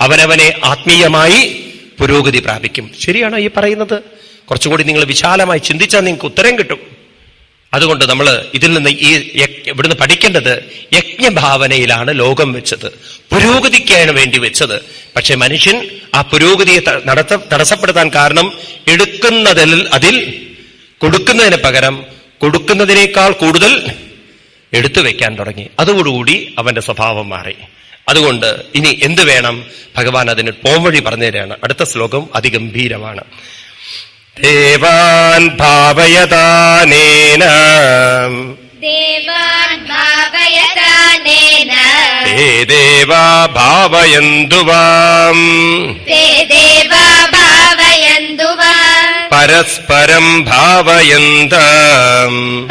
അവനവനെ ആത്മീയമായി പുരോഗതി പ്രാപിക്കും. ശരിയാണോ ഈ പറയുന്നത്. കുറച്ചുകൂടി നിങ്ങൾ വിശാലമായി ചിന്തിച്ചാൽ നിങ്ങൾക്ക് ഉത്തരം കിട്ടും. അതുകൊണ്ട് നമ്മൾ ഇതിൽ നിന്ന് ഈ ഇവിടുന്ന് പഠിക്കേണ്ടത് യജ്ഞഭാവനയിലാണ് ലോകം വെച്ചത്. പുരോഗതിക്കാണ് വേണ്ടി വെച്ചത്. പക്ഷെ മനുഷ്യൻ ആ പുരോഗതിയെ നടത്ത തടസ്സപ്പെടുത്താൻ കാരണം എടുക്കുന്നതിൽ അതിൽ കൊടുക്കുന്നതിന് പകരം കൊടുക്കുന്നതിനേക്കാൾ കൂടുതൽ എടുത്തു വെക്കാൻ തുടങ്ങി അതോടുകൂടി അവന്റെ സ്വഭാവം മാറി അതുകൊണ്ട് ഇനി എന്ത് വേണം ഭഗവാൻ അതിന് പോംവഴി പറഞ്ഞു തരാണ് അടുത്ത ശ്ലോകം അതിഗംഭീരമാണ് ദേവാൻ ഭാവയതാനേന देवान् भावयतानेन തേ ദേവാ ഭാവയന്തു വാം ते देवा भावयन्तु वा പരസ്പരം ഭാവയന്ത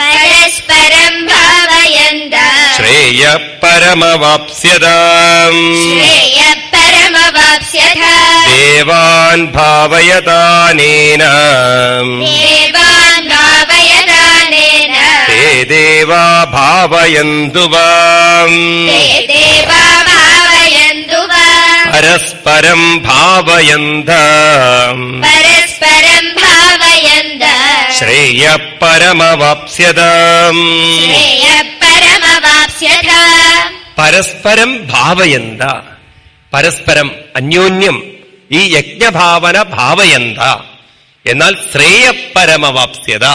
परस्परम् भावयन्त ശ്രേയ പരമവാപ്സ്യതാം श्रेयः परमवाप्स्यथ ദേവാൻ ഭാവയതാനേന देवान् भावयतानेन തേ ദേവാ ഭാവയന്തു വാം ते देवा भावयन्तु वा പരസ്പരം ഭാവയന്ത परस्परम् भावयन्त ശ്രേയ പരമവാപ്സ്യതാം श्रेयः परमवाप्स्यथ പരസ്പരം ഭാവയന്ത. പരസ്പരം അന്യോന്യം ഈ യജ്ഞഭാവന ഭാവയന്ത. എന്നാൽ ശ്രേയപരമവാപ്സ്യത.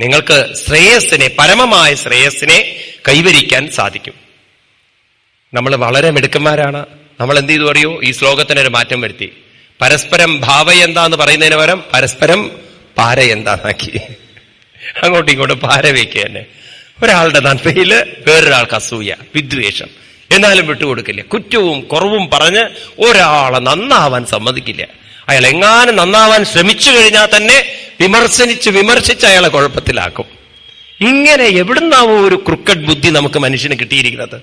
നിങ്ങൾക്ക് ശ്രേയസ്സിനെ പരമമായ ശ്രേയസ്സിനെ കൈവരിക്കാൻ സാധിക്കും. നമ്മൾ വളരെ മിടുക്കന്മാരാണ്. നമ്മൾ എന്ത് ചെയ്തു അറിയോ? ഈ ശ്ലോകത്തിനൊരു മാറ്റം വരുത്തി. പരസ്പരം ഭാവയന്ത എന്ന് പറയുന്നതിന് പകരം പരസ്പരം പാര എന്താന്നാക്കി അങ്ങോട്ടും ഇങ്ങോട്ടും പാര വയ്ക്കുക തന്നെ ഒരാളുടെ നന്മയിൽ വേറൊരാൾക്ക് അസൂയ വിദ്വേഷം. എന്നാലും വിട്ടുകൊടുക്കില്ല. കുറ്റവും കുറവും പറഞ്ഞ് ഒരാളെ നന്നാവാൻ സമ്മതിക്കില്ല. അയാൾ എങ്ങാനും നന്നാവാൻ ശ്രമിച്ചു കഴിഞ്ഞാൽ തന്നെ വിമർശനിച്ച് വിമർശിച്ച് അയാളെ കുഴപ്പത്തിലാക്കും. ഇങ്ങനെ എവിടുന്നാവോ ഒരു ക്രിക്കറ്റ് ബുദ്ധി നമുക്ക് മനുഷ്യന് കിട്ടിയിരിക്കുന്നത്?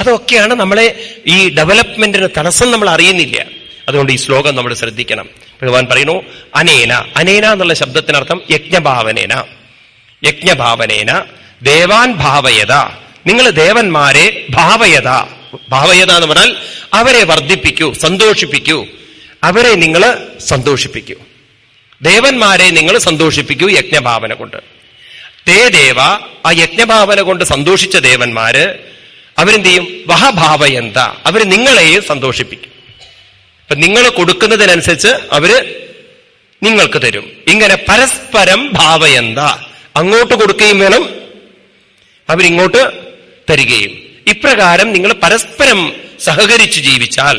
അതൊക്കെയാണ് നമ്മളെ ഈ ഡെവലപ്മെന്റിന് തടസ്സം നമ്മൾ അറിയുന്നില്ല. അതുകൊണ്ട് ഈ ശ്ലോകം നമ്മൾ ശ്രദ്ധിക്കണം. ഭഗവാൻ പറയുന്നു അനേന. അനേന എന്നുള്ള ശബ്ദത്തിനർത്ഥം യജ്ഞഭാവനേന. യജ്ഞഭാവനേന. ദേവാൻ ഭാവയത. നിങ്ങൾ ദേവന്മാരെ ഭാവയത. ഭാവയത എന്ന് പറഞ്ഞാൽ അവരെ വർദ്ധിപ്പിക്കൂ സന്തോഷിപ്പിക്കൂ. അവരെ നിങ്ങൾ സന്തോഷിപ്പിക്കൂ. ദേവന്മാരെ നിങ്ങൾ സന്തോഷിപ്പിക്കൂ യജ്ഞഭാവന കൊണ്ട്. തേ ദേവ ആ യജ്ഞഭാവന കൊണ്ട് സന്തോഷിച്ച ദേവന്മാര് അവരെന്ത് ചെയ്യും? വഹഭാവയന്ത. അവർ നിങ്ങളെയും സന്തോഷിപ്പിക്കും. അപ്പൊ നിങ്ങൾ കൊടുക്കുന്നതിനനുസരിച്ച് അവർ നിങ്ങൾക്ക് തരും. ഇങ്ങനെ പരസ്പരം ഭാവയന്ത. അങ്ങോട്ട് കൊടുക്കുകയും വേണം അവരിങ്ങോട്ട് തരികയും. ഇപ്രകാരം നിങ്ങൾ പരസ്പരം സഹകരിച്ച് ജീവിച്ചാൽ